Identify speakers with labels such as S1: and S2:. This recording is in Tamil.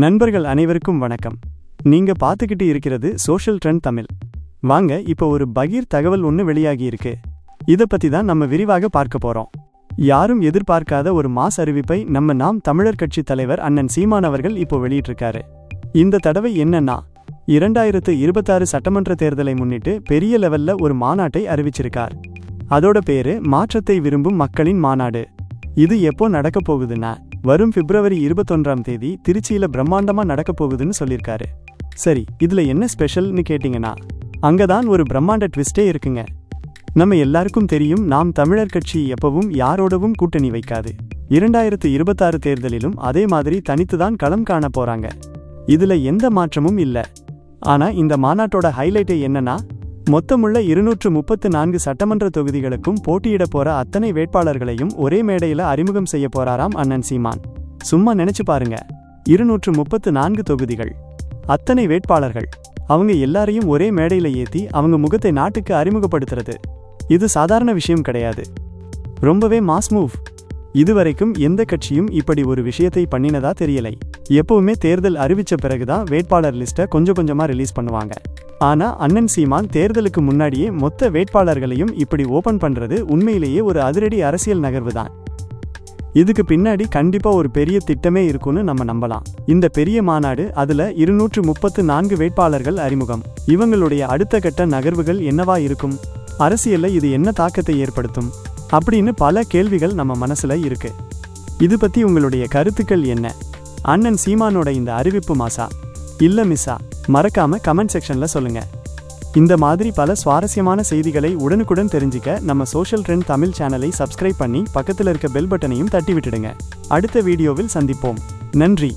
S1: நண்பர்கள் அனைவருக்கும் வணக்கம். நீங்க பார்த்துக்கிட்டு இருக்கிறது சோஷியல் ட்ரெண்ட் தமிழ். வாங்க இப்போ ஒரு பகீர் தகவல் ஒன்று வெளியாகி இருக்கு. இதை பத்தி தான் நம்ம விரிவாக பார்க்க போறோம். யாரும் எதிர்பார்க்காத ஒரு மாஸ் அறிவிப்பை நம்ம நாம் தமிழர் கட்சி தலைவர் அண்ணன் சீமான் அவர்கள் இப்போ வெளியிட்டிருக்காரு. இந்த தடவை என்னன்னா இரண்டாயிரத்து இருபத்தாறு சட்டமன்ற தேர்தலை முன்னிட்டு பெரிய லெவல்ல ஒரு மாநாட்டை அறிவிச்சிருக்கார். அதோட பேரு மாற்றத்தை விரும்பும் மக்களின் மாநாடு. இது எப்போ நடக்க போகுதுன்னா வரும் பிப்ரவரி இருபத்தொன்றாம் தேதி திருச்சியில பிரம்மாண்டமா நடக்க போகுதுன்னு சொல்லியிருக்காரு. சரி இதுல என்ன ஸ்பெஷல்னு கேட்டீங்கன்னா அங்கதான் ஒரு பிரம்மாண்ட ட்விஸ்டே இருக்குங்க. நம்ம எல்லாருக்கும் தெரியும் நாம் தமிழர் கட்சி எப்பவும் யாரோடவும் கூட்டணி வைக்காது. இரண்டாயிரத்து இருபத்தாறு தேர்தலிலும் அதே மாதிரி தனித்துதான் களம் காண போறாங்க. இதுல எந்த மாற்றமும் இல்ல. ஆனா இந்த மாநாட்டோட ஹைலைட்டே என்னன்னா மொத்தமுள்ள இருநூற்று முப்பத்து நான்கு சட்டமன்ற தொகுதிகளுக்கும் போட்டியிட போற அத்தனை வேட்பாளர்களையும் ஒரே மேடையில அறிமுகம் செய்ய போறாராம் அண்ணன் சீமான். சும்மா நினைச்சு பாருங்க. இருநூற்று முப்பத்து நான்கு தொகுதிகள். அத்தனை வேட்பாளர்கள். அவங்க எல்லாரையும் ஒரே மேடையில ஏத்தி அவங்க முகத்தை நாட்டுக்கு அறிமுகப்படுத்துறது. இது சாதாரண விஷயம் கிடையாது. ரொம்பவே மாஸ் மூவ். இதுவரைக்கும் எந்த கட்சியும் இப்படி ஒரு விஷயத்தை பண்ணினதா தெரியலை. எப்பவுமே தேர்தல் அறிவிச்ச பிறகுதான் வேட்பாளர் லிஸ்ட்டை கொஞ்சம் கொஞ்சமாக ரிலீஸ் பண்ணுவாங்க. ஆனால் அண்ணன் சீமான் தேர்தலுக்கு முன்னாடியே மொத்த வேட்பாளர்களையும் இப்படி ஓபன் பண்ணுறது உண்மையிலேயே ஒரு அதிரடி அரசியல் நகர்வு தான் இதுக்கு பின்னாடி கண்டிப்பாக ஒரு பெரிய திட்டமே இருக்கும்னு நம்ம நம்பலாம். இந்த பெரிய மாநாடு அதில் இருநூற்று முப்பத்து நான்கு வேட்பாளர்கள் அறிமுகம். இவங்களுடைய அடுத்த கட்ட நகர்வுகள் என்னவா இருக்கும்? அரசியலில் இது என்ன தாக்கத்தை ஏற்படுத்தும்? அப்படின்னு பல கேள்விகள் நம்ம மனசில் இருக்கு. இது பற்றி உங்களுடைய கருத்துக்கள் என்ன? அண்ணன் சீமானோட இந்த அறிவிப்பு மாசா? இல்லை மிஸ்ஸா மறக்காம கமெண்ட் செக்ஷன்ல சொல்லுங்க. இந்த மாதிரி பல சுவாரஸ்யமான செய்திகளை உடனுக்குடன் தெரிஞ்சுக்க நம்ம சோஷியல் ட்ரெண்ட் தமிழ் சேனலை சப்ஸ்கிரைப் பண்ணி பக்கத்தில் இருக்க பெல் பட்டனையும் தட்டி விட்டுடுங்க. அடுத்த வீடியோவில் சந்திப்போம். நன்றி.